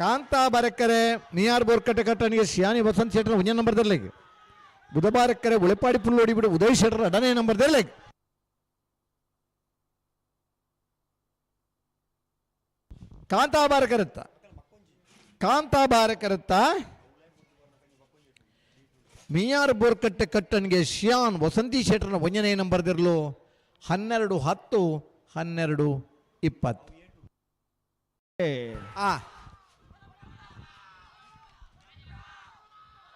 ಕಾಂತ ಬಾರೆಕ್ಕರೆ ನಿಯಾರ್ ಬೋರ್ಕಟ್ಟೆ ಕಟ್ಟಣಿಗೆ ಶಿಯಾನಿ ವಸಂತ್ ಶೆಟ್ಟರ್ ಒಂದೇ ನಂಬರ್ ದರ್ಲೆಗ್ ಬುಧಬಾರಕ್ಕರೆ ಉಳೆಪಾಡಿ ಪುಲ್ ಓಡಿಬಿಡು ಉದಯ್ ಶೆಟ್ಟರ್ ಅಡನೇ ನಂಬರ್ ದರ್ಲೆಗ್ ಕಾಂತಾ ಬಾರಕರತ್ತ ಕಾಂತಾ ಬಾರಕರತ್ತ ಮಿಯಾರ್ ಬೋರ್ಕಟ್ಟೆ ಕಟ್ಟನ್ಗೆ ಶಿಯಾನ್ ವಸಂತಿ ಶೆಟ್ಟರ್ನ ನಂಬರ್ ದಿರ್ಲು ಹನ್ನೆರಡು ಹತ್ತು ಹನ್ನೆರಡು ಇಪ್ಪತ್ತು. ಆ.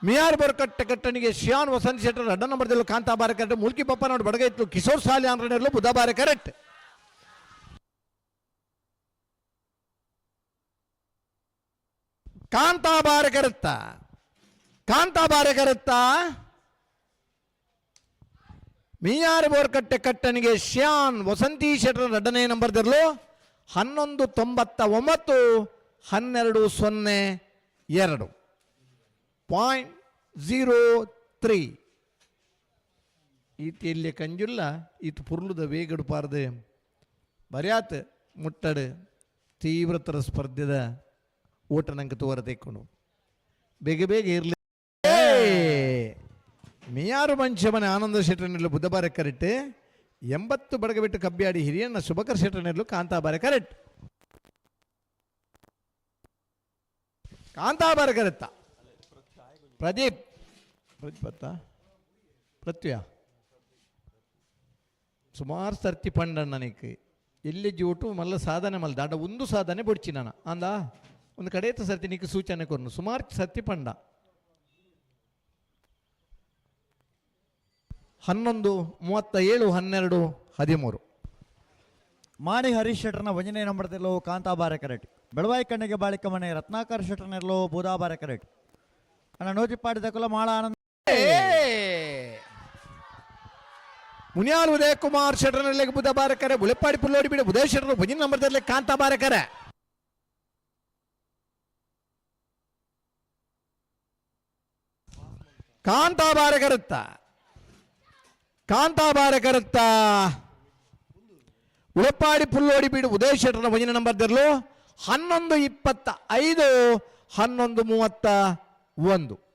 ಮಿಯಾರ್ ಬೋರ್ಕಟ್ಟೆ ಕಟ್ಟನಿಗೆ ಶಿಯಾನ್ ವಸಂತ ಶೆಟ್ಟರ್ ಅಡ್ಡ ನಂಬರ್ದಿರಲು ಕಾಂತಾ ಬಾರಕಟ್ಟೆ ಮುಲ್ಕಿ ಪಪ್ಪ ನೋಡಿ ಬಡಗ ಇತ್ತು ಕಿಶೋರ್ ಸಾಲಿ ಆಂಧ್ರನಲ್ಲೂ ಬುಧ ಬಾರಕರೆಟ್ ಕಾಂತಾ ಬಾರಕರತ್ತ ಕಾಂತಾ ಬಾರಕರತ್ತ ಮಿಯಾರ್ ಬೋರ್ಕಟ್ಟೆ ಕಟ್ಟನಿಗೆ ಶ್ಯಾನ್ ವಸಂತಿ ಶೆಟ್ಟರ್ ಎರಡನೇ ನಂಬರ್ದಿರಲು ಹನ್ನೊಂದು ತೊಂಬತ್ತ ಒಂಬತ್ತು, ಹನ್ನೆರಡು ಸೊನ್ನೆ ಎರಡು. ಪಾಯಿಂಟ್ ಝೀರೋ ತ್ರೀ ಈತ ಇಲ್ಲಿ ಕಂಜುಲ್ಲ, ಈತ ಪುರ್ಲುದ ವೇಗಡು ಪಾರ್ದೆ. ಬರ್ಯಾತ್, ಮುಟ್ಟಡು, ತೀವ್ರತರ ಸ್ಪರ್ಧೆದ ಓಟ ನಂಗೆ ತೋರ ತೆಕ್ಕೊಂಡು ಬೇಗ ಬೇಗ ಇರಲಿ. ಮಿಯಾರು ಮಂಚಮನೆ ಆನಂದ ಶೆಟ್ಟರ್ನೆಲ್ಲ ಬುಧವಾರ ಕರೆಕ್ಟ್ ಎಂಬತ್ತು ಬಡಗ ಬಿಟ್ಟು ಕಬ್ಬಿಯಾಡಿ ಹಿರಿಯಣ್ಣ ಶುಭಕರ್ ಶೆಟ್ಟರ್ನೆಲ್ಲೂ ಕಾಂತಾಬಾರ ಕರೆಕ್ಟ್ ಕಾಂತಾಬಾರ ಕರೆತ್ತ. ಪ್ರದೀಪ್. ಪ್ರದೀಪ್ ಪ್ರತ್ಯ ಸುಮಾರು ಸರ್ತಿ ಪಂಡ ನನಗೆ. ಎಲ್ಲಿ ಜೋಟು, ಮಲ್ಲ ಸಾಧನೆ ಮಲ್ಲ ದಾಂಡ ಒಂದು ಸಾಧನೆ ಬೊಡ್ಚಿ ನಾನು. ಅಂದ ಒಂದು ಕಡೆಯತ್ತ ಸರ್ತಿ ನಿಕ್ಕೆ ಸೂಚನೆ ಕೊರ್ನು. ಸುಮಾರು ಸರ್ತಿ ಪಂಡ. ಹನ್ನೊಂದು ಮೂವತ್ತ ಏಳು ಹನ್ನೆರಡು, ಹದಿಮೂರು. ಮಾಣಿ ಹರೀಶ್ ಶೆಟ್ಟರ್ನ ಒಂದನೇ ಕಾಂತಾ ಬಾರೆ ಕರೆಟ್ ಬೆಳವಾಯಿ ಕಣ್ಣಿಗೆ ಬಾಳಿಕ ಮನೆ ರತ್ನಾಕರ್ ಶೆಟ್ಟರ್ನೆಲ್ಲೋ ಬುಧಾಬಾರ ಕರೆಟ್ ಅಣ್ಣ ನೋಜಿಪಾಡಿದ ಕುಲ ಮಾಳ ಆನಂದ ಮುನಿಯಾಲ್ ಉದಯ ಕುಮಾರ್ ಶೆಟ್ರನಲ್ಲಿ ಬುಧ ಬಾರಕರೆ ಬುಳೆಪಾಡಿ ಪುಲ್ಲೋಡಿ ಬಿಡಿ ಉದಯ ಶೆಟ್ರ ಭಜಿನ ನಂಬರ್ದಲ್ಲಿ ಕಾಂತ ಬಾರಕರೆ ಕಾಂತ ಬಾರಕರುತ್ತ ಕಾಂತ ಬಾರಕರುತ್ತ ಉಳಪಾಡಿ ಪುಲ್ಲೋಡಿ ಬಿಡು ಉದಯ ಶೆಟ್ರನ ಭಜಿನ ನಂಬರ್ದಿರಲು ಹನ್ನೊಂದು ಇಪ್ಪತ್ತ ಐದು ಹನ್ನೊಂದು ಮೂವತ್ತ ಒಂದು.